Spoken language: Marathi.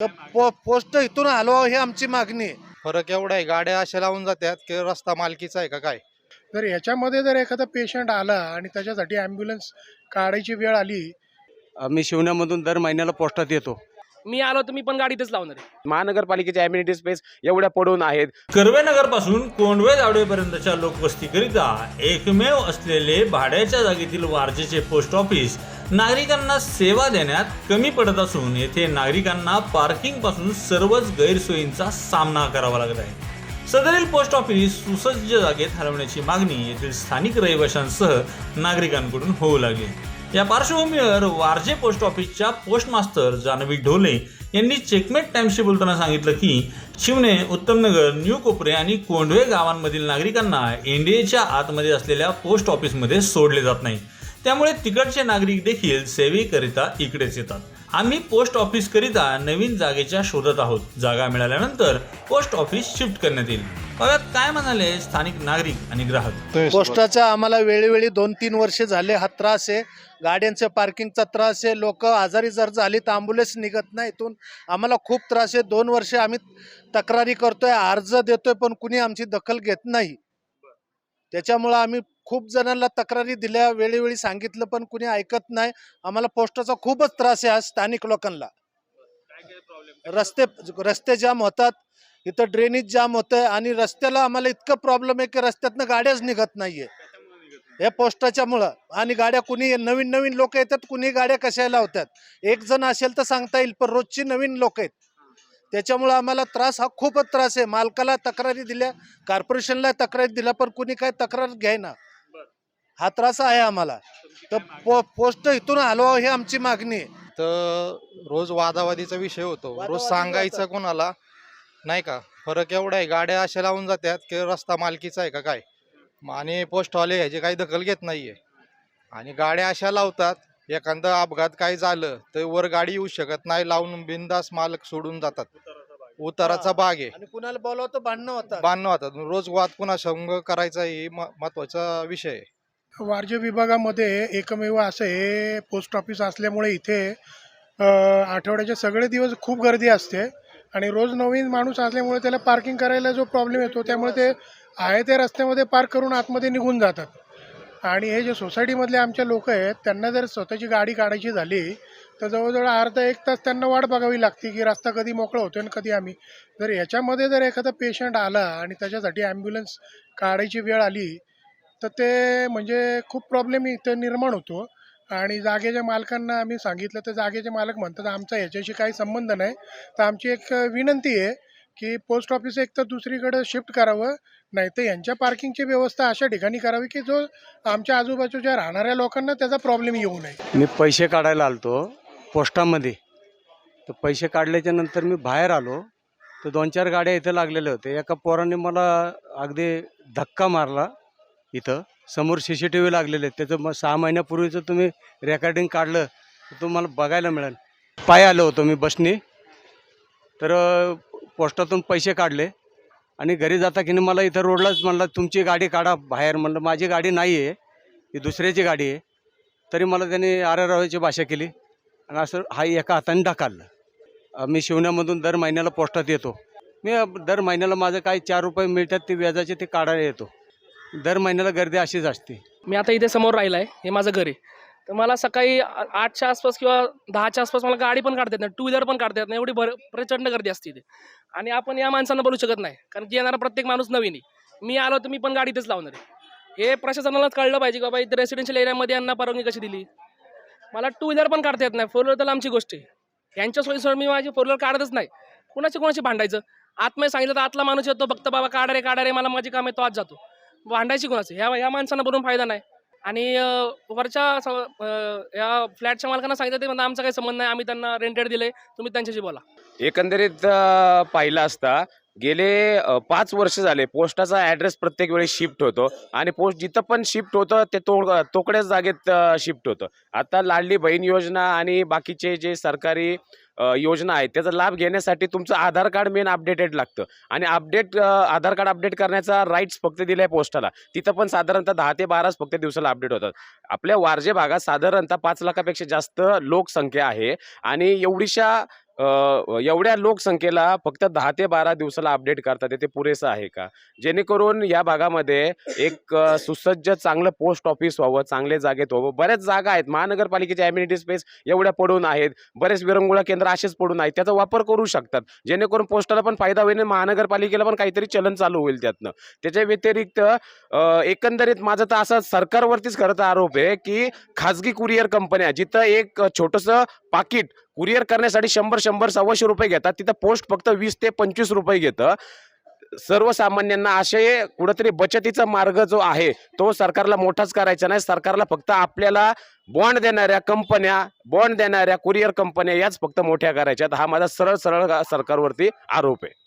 तर पो पोस्ट इथून हलवावं ही आमची मागणी आहे. फरक एवढा आहे गाड्या अशा लावून जातात की रस्ता मालकीचा आहे का काय? जर याच्यामध्ये जर एखादा पेशंट आला आणि त्याच्यासाठी ॲम्ब्युलन्स काढायची वेळ आली मी शिवण्यामधून दर महिन्याला पोस्टात येतो. मी आलो तर मी पण गाडीतच लावणार आहे. महानगरपालिकेच्या ॲम्युनिटी स्पेस एवढ्या पडून आहेत. कर्वेनगरपासून कोंडवे जावडेपर्यंतच्या लोकवस्तीकरिता एकमेव असलेले भाड्याच्या जागेतील वारजेचे पोस्ट ऑफिस नागरिकांना सेवा देण्यात कमी पडत असून येथे नागरिकांना पार्किंगपासून सर्वच गैरसोयींचा सामना करावा लागत आहे. सदरील पोस्ट ऑफिस सुसज्ज जागेत हलवण्याची मागणी येथील स्थानिक रहिवाशांसह नागरिकांकडून होऊ लागली. या पार्श्वभूमीवर वारजे पोस्ट ऑफिसच्या पोस्ट मास्तर जानवी ढोले यांनी चेकमेट टाइम्सशी बोलताना सांगितलं की शिवणे उत्तमनगर न्यू कोपरे आणि कोंढवे गावांमधील नागरिकांना एनडीएच्या आतमध्ये असलेल्या पोस्ट ऑफिसमध्ये सोडले जात नाही. त्यामुळे तिकडचे नागरिक देखील सेवेकरिता इकडेच येतात. आम्ही पोस्ट ऑफिस करिता नवीन जागेच्या शोधत आहोत. जागा मिळाल्यानंतर पोस्ट ऑफिस शिफ्ट करण्यात येईल. बघा काय म्हणाले स्थानिक नागरिक आणि ग्राहक? पोस्टाचा आम्हाला वेळोवेळी दोन तीन वर्षे झाले. हा त्रास आहे. गाड्यांच्या पार्किंगचा त्रास आहे. लोक आजारी जर झाली तर ॲम्ब्युलन्स निघत नाही इथून आम्हाला खूप त्रास आहे. दोन वर्षे आम्ही तक्रारी करतोय अर्ज देतोय पण कुणी आमची दखल घेत नाही. त्याच्यामुळं आम्ही खूप जणांना तक्रारी दिल्या वेळोवेळी सांगितलं पण कुणी ऐकत नाही. आम्हाला पोस्टाचा खूपच त्रास आहे आज स्थानिक लोकांना. रस्ते रस्ते जाम होतात. इथं ड्रेनेज जाम होतंय आणि रस्त्याला आम्हाला इतकं प्रॉब्लेम आहे की रस्त्यातनं गाड्याच निघत नाहीये. या पोस्टाच्या मुळं आणि गाड्या कुणी नवीन नवीन लोक येतात कुणी गाड्या कशाला लावतात? एक जण असेल तर सांगता येईल पण रोजची नवीन लोक आहेत. त्याच्यामुळं आम्हाला त्रास हा खूपच त्रास आहे. मालकाला तक्रारी दिल्या कॉर्पोरेशनला तक्रारी दिल्या पण कुणी काय तक्रार घ्यायना. हा त्रास आहे आम्हाला. तर पो पोस्ट इथून हलवावं ही आमची मागणी आहे. तर रोज वादावादीचा विषय होतो. रोज सांगायचं. कोणाला नाही का? फरक एवढा आहे गाड्या अशा लावून जातात की रस्ता मालकीचा आहे का काय? आणि पोस्टवाले ह्याची काही दखल घेत नाहीये. आणि गाड्या अशा लावतात एखादं अपघात काय झालं तर वर गाडी येऊ शकत नाही लावून बिंदास मालक सोडून जातात. उताराचा भाग आहे. आणि कुणाला बोलावं भांडणं होतात. बांधणं होतात. रोज वाद पुन्हा संघ करायचा ही महत्त्वाचा विषय आहे. वारजे विभागामध्ये एकमेव असं हे पोस्ट ऑफिस असल्यामुळे इथे आठवड्याचे सगळे दिवस खूप गर्दी असते. आणि रोज नवीन माणूस असल्यामुळे त्याला पार्किंग करायला जो प्रॉब्लेम येतो त्यामुळे ते आहे त्या रस्त्यामध्ये पार्क करून आतमध्ये निघून जातात. आणि हे जे सोसायटीमधले आमचे लोक आहेत त्यांना जर स्वतःची गाडी काढायची झाली तर जवळजवळ अर्धा एक तास त्यांना वाट बघावी लागते की रस्ता कधी मोकळा होतो आणि कधी आम्ही. जर याच्यामध्ये जर एखादा पेशंट आला आणि त्याच्यासाठी ॲम्ब्युलन्स काढायची वेळ आली तर ते म्हणजे खूप प्रॉब्लेम इथे निर्माण होतो. आणि जागेच्या मालकांना आम्ही सांगितलं तर जागेचे मालक म्हणतात आमचा ह्याच्याशी काही संबंध नाही. तर आमची एक विनंती आहे की पोस्ट ऑफिस एक तर दुसरीकडे शिफ्ट करावं नाही तर यांच्या पार्किंगची व्यवस्था अशा ठिकाणी करावी की जो आमच्या आजूबाजूच्या राहणाऱ्या लोकांना त्याचा प्रॉब्लेम येऊ नये. मी पैसे काढायला आलतो पोस्टामध्ये. तर पैसे काढल्याच्या नंतर मी बाहेर आलो. तर दोन चार गाड्या इथं लागलेल्या होत्या. एका पोराने मला अगदी धक्का मारला. इथं. समोर सी सी टी व्ही लागलेले आहेत. त्याचं मग सहा महिन्यापूर्वीचं तुम्ही रेकॉर्डिंग काढलं तर तुम्हाला बघायला मिळेल. पाय आलो होतो मी बसनी. तर पोस्टातून पैसे काढले. आणि घरी जाता की नाही मला इथं रोडलाच म्हणलं तुमची गाडी काढा बाहेर. म्हणलं माझी गाडी नाही आहे ही दुसऱ्याची गाडी आहे. तरी मला त्यांनी आरारावाची भाषा केली. आणि असं हा एका हाताने ढकललं. मी शिवण्यामधून दर महिन्याला पोस्टात येतो. मी दर महिन्याला माझं काही चार रुपये मिळतात ते व्याजाचे ते काढायला येतो. दर महिन्याला गर्दी अशीच असते. मी आता इथे समोर राहिला आहे हे माझं घर आहे. तर मला सकाळी आ- आठच्या आसपास किंवा दहाच्या आसपास मला गाडी पण काढता येत नाही टू व्हीलर पण काढता येत नाही एवढी भर प्रचंड गर्दी असते इथे. आणि आपण या माणसांना बोलू शकत नाही कारण की येणारा प्रत्येक माणूस नवीन आहे. मी आलो तर मी पण गाडीतच लावणार आहे. हे प्रशासनालाच कळलं पाहिजे की बाबा इथे रेसिडेन्शियल एरियामध्ये यांना परवानगी कशी दिली? मला टू व्हीलर पण काढता येत नाही फोर व्हीलर तर आमची गोष्ट आहे. यांच्या सोयीसर मी माझी फोर व्हीलर काढतच नाही. कुणाशी कोणाशी भांडायचं? आतमध्ये सांगितलं तर आतला माणूस येतो फक्त बाबा काढा रे काढा रे मला माझी काम आहे तो आज जातो. भांडायची कोणाचं? ह्या ह्या माणसांना बोलून फायदा नाही. आणि वरच्या स- या फ्लॅटच्या मालकांना सांगितलं ते म्हणजे आमचा काही संबंध नाही आम्ही त्यांना रेंटेड दिले तुम्ही त्यांच्याशी बोला. एकंदरीत पाहिलं असता गेले पाच वर्ष झाले पोस्टाचा ॲड्रेस प्रत्येक वेळी शिफ्ट होतो आणि पोस्ट जिथं पण शिफ्ट होतं ते तो तोकड्याच जागेत शिफ्ट होतं. आता लाडली बहीण योजना आणि बाकीचे जे सरकारी योजना आहेत त्याचा लाभ घेण्यासाठी तुमचं आधार कार्ड मेन अपडेटेड लागतं. आणि अपडेट आधार कार्ड अपडेट करण्याचा राईट्स फक्त दिला आहे पोस्टाला. तिथं पण साधारणतः दहा ते बाराच फक्त दिवसाला अपडेट होतात. आपल्या वारजे भागात साधारणतः पाच लाखापेक्षा जास्त लोकसंख्या आहे. आणि एवढीशा एवढ्या लोकसंख्येला फक्त दहा ते बारा दिवसाला अपडेट करतात ते पुरेसं आहे का? जेणेकरून या भागामध्ये एक सुसज्ज चांगलं पोस्ट ऑफिस व्हावं चांगले जागेत व्हावं. बऱ्याच जागा आहेत. महानगरपालिकेच्या ॲम्युनिटी स्पेस एवढ्या पडून आहेत. बरेच विरंगुळा केंद्र असेच पडून आहेत. त्याचा वापर करू शकतात. जेणेकरून पोस्टाला पण फायदा होईल आणि महानगरपालिकेला पण काहीतरी चलन चालू होईल त्यातनं. त्याच्या व्यतिरिक्त एकंदरीत माझं तर असं सरकारवरतीच खरं तर आरोप आहे की खाजगी कुरिअर कंपन्या जिथं एक छोटंसं पाकिट कुरिअर करण्यासाठी शंभर शंभर सव्वाशे रुपये घेतात. तिथं पोस्ट फक्त वीस ते पंचवीस रुपये घेतं. सर्वसामान्यांना असे कुठंतरी बचतीचा मार्ग जो आहे तो सरकारला मोठाच करायचा नाही. सरकारला फक्त आपल्याला बॉन्ड देणाऱ्या कंपन्या बॉन्ड देणाऱ्या कुरिअर कंपन्या याच फक्त मोठ्या करायच्यात. हा माझा सरळ सरळ सरकारवरती आरोप आहे.